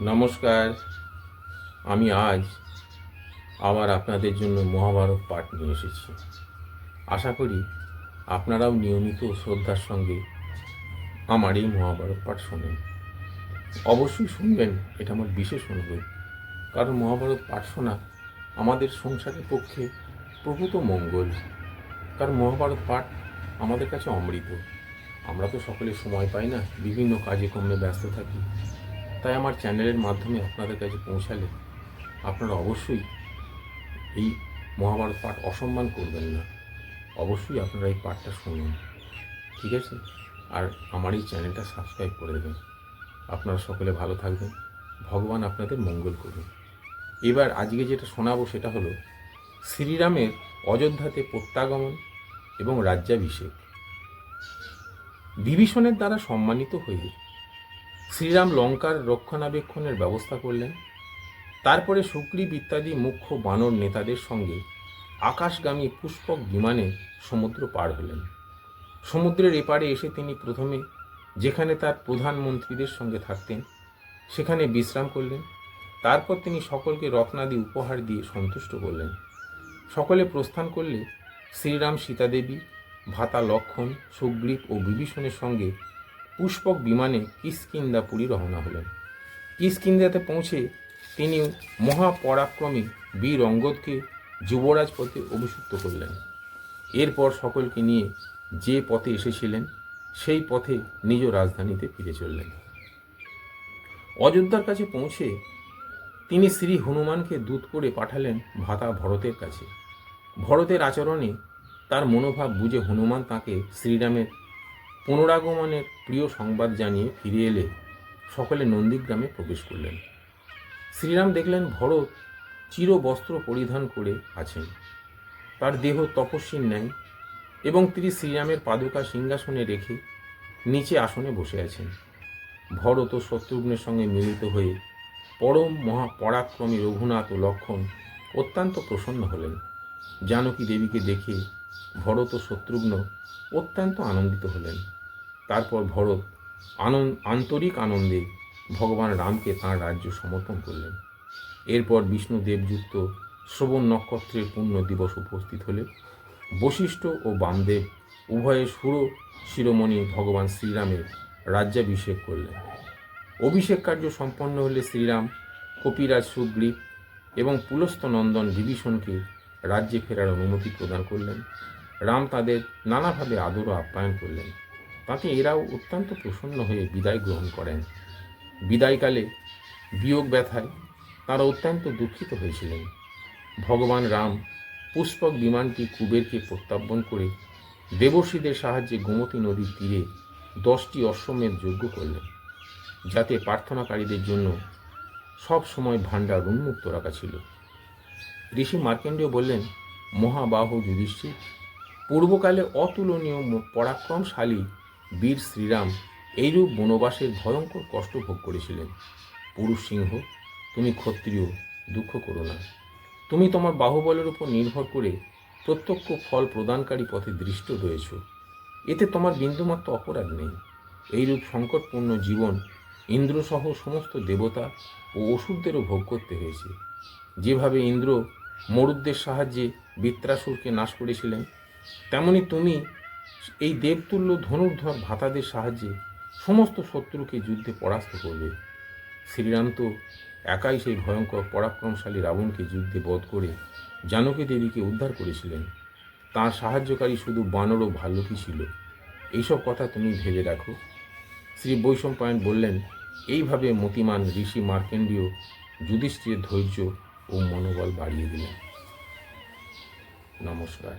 নমস্কার, আমি আজ আবার আপনাদের জন্য মহাভারত পাঠ নিয়ে এসেছি। আশা করি আপনারাও নিয়মিত শ্রদ্ধার সঙ্গে আমার এই মহাভারত পাঠ শোনেন। অবশ্যই শুনবেন, এটা আমার বিশেষ অনুরোধ। কারণ মহাভারত পাঠ শোনা আমাদের সংসারের পক্ষে প্রভূত মঙ্গল। কারণ মহাভারত পাঠ আমাদের কাছে অমৃত। আমরা তো সকলে সময় পাই না, বিভিন্ন কাজে কর্মে ব্যস্ত থাকি। তাই আমার চ্যানেলের মাধ্যমে আপনাদের কাছে পৌঁছালে আপনারা অবশ্যই এই মহাভারত পাঠ অসম্মান করবেন না। অবশ্যই আপনারা এই পাঠটা শুনুন, ঠিক আছে? আর আমার এই চ্যানেলটা সাবস্ক্রাইব করে দেবেন। আপনারা সকলে ভালো থাকবেন, ভগবান আপনাদের মঙ্গল করুন। এবার আজকে যেটা শোনাবো সেটা হলো শ্রীরামের অযোধ্যাতে প্রত্যাগমন এবং রাজ্যাভিষেক। বিভীষণের দ্বারা সম্মানিত হয়ে শ্রীরাম লঙ্কার রক্ষণাবেক্ষণের ব্যবস্থা করলেন। তারপরে সুগ্রীব ইত্যাদি মুখ্য বানর নেতাদের সঙ্গে আকাশগামী পুষ্পক বিমানে সমুদ্র পার হলেন। সমুদ্রের এপারে এসে তিনি প্রথমে যেখানে তার প্রধানমন্ত্রীদের সঙ্গে থাকতেন, সেখানে বিশ্রাম করলেন। তারপর তিনি সকলকে রত্নাদি উপহার দিয়ে সন্তুষ্ট করলেন। সকলে প্রস্থান করলে শ্রীরাম সীতাদেবী, ভাতা লক্ষণ, সুগ্রীব ও বিভীষণের সঙ্গে পুষ্পক বিমানে কিষ্কিন্দাপুরী রওনা হলেন। কিষ্কিন্দাতে পৌঁছে তিনি মহাপরাক্রমী বীর অঙ্গদকে যুবরাজ পথে অভিষিক্ত করলেন। এরপর সকলকে নিয়ে যে পথে এসেছিলেন, সেই পথে নিজ রাজধানীতে ফিরে চললেন। অযোধ্যার কাছে পৌঁছে তিনি শ্রী হনুমানকে দূত করে পাঠালেন ভাতা ভরতের কাছে। ভরতের আচরণে তার মনোভাব বুঝে হনুমান তাকে শ্রীরামের পুনরাগমনের প্রিয় সংবাদ জানিয়ে ফিরে এলে সকলে নন্দীগ্রামে প্রবেশ করলেন। শ্রীরাম দেখলেন ভরত চির বস্ত্র পরিধান করে আছেন। তার দেহ তপস্বীর ন্যায় এবং তিনি শ্রীরামের পাদুকা সিংহাসনে রেখে নিচে আসনে বসে আছেন। ভরত ও শত্রুঘ্নের সঙ্গে মিলিত হয়ে পরম মহা পরাক্রমী রঘুনাথ ও লক্ষণ অত্যন্ত প্রসন্ন হলেন। জানকী দেবীকে দেখে ভরত ও শত্রুঘ্ন অত্যন্ত আনন্দিত হলেন। তারপর ভরত আনন্দ আন্তরিক আনন্দে ভগবান রামকে তাঁর রাজ্য সমর্পণ করলেন। এরপর বিষ্ণু দেবযুক্ত শ্রবণ নক্ষত্রের পূর্ণ দিবস উপস্থিত হলে বশিষ্ঠ ও বামদেব উভয়ে সুর শিরোমণি ভগবান শ্রীরামের রাজ্যাভিষেক করলেন। অভিষেক কার্য সম্পন্ন হলে শ্রীরাম, কপিরাজ সুগ্রীব এবং পুলস্ত নন্দন বিভীষণকে রাজ্যে ফেরার অনুমতি প্রদান করলেন। রাম তাদের নানাভাবে আদর আপ্যায়ন করলেন। তাতে এরাও অত্যন্ত প্রসন্ন হয়ে বিদায় গ্রহণ করেন। বিদায়কালে বিয়োগ ব্যথায় তারা অত্যন্ত দুঃখিত হয়েছিলেন। ভগবান রাম পুষ্পক বিমানটি কুবেরকে প্রত্যাবন করে দেবর্ষীদের সাহায্যে গোমতী নদীর তীরে দশটি অশ্বমেধ যজ্ঞ করলেন, যাতে প্রার্থনাকারীদের জন্য সব সময় ভাণ্ডার উন্মুক্ত রাখা ছিল। ঋষি মার্কেন্ডীয় বললেন, মহাবাহ যুধিষ্ঠির, পূর্বকালে অতুলনীয় পরাক্রমশালী বীর শ্রীরাম এইরূপ বনবাসের ভয়ঙ্কর কষ্ট ভোগ করেছিলেন। পুরুষ সিংহ, তুমি ক্ষত্রিয়, দুঃখ করো না। তুমি তোমার বাহুবলের উপর নির্ভর করে প্রত্যক্ষ ফল প্রদানকারী পথে দৃষ্ট রয়েছ। এতে তোমার বিন্দুমাত্র অপরাধ নেই। এইরূপ সংকটপূর্ণ জীবন ইন্দ্রসহ সমস্ত দেবতা ও অসুরদেরও ভোগ করতে হয়েছে। যেভাবে ইন্দ্র মরুদ্দের সাহায্যে বৃত্রাসুরকে নাশ করেছিলেন, তেমনি তুমি এই দেবতুল্য ধনুর্ধর ভাতাদের সাহায্যে সমস্ত শত্রুকে যুদ্ধে পরাস্ত করবে। শ্রীরাম তো একাই সেই ভয়ঙ্কর পরাক্রমশালী রাবণকে যুদ্ধে বধ করে জানকী দেবীকে উদ্ধার করেছিলেন। তাঁর সাহায্যকারী শুধু বানর ও ভাল্লুকই ছিল। এইসব কথা তুমি ভেবে রাখো শ্রী বৈষম্পায়ন বললেন, এইভাবে মতিমান ঋষি মার্কেন্ডীয় যুধিষ্ঠিরের ধৈর্য ও মনোবল বাড়িয়ে দিলেন। নমস্কার।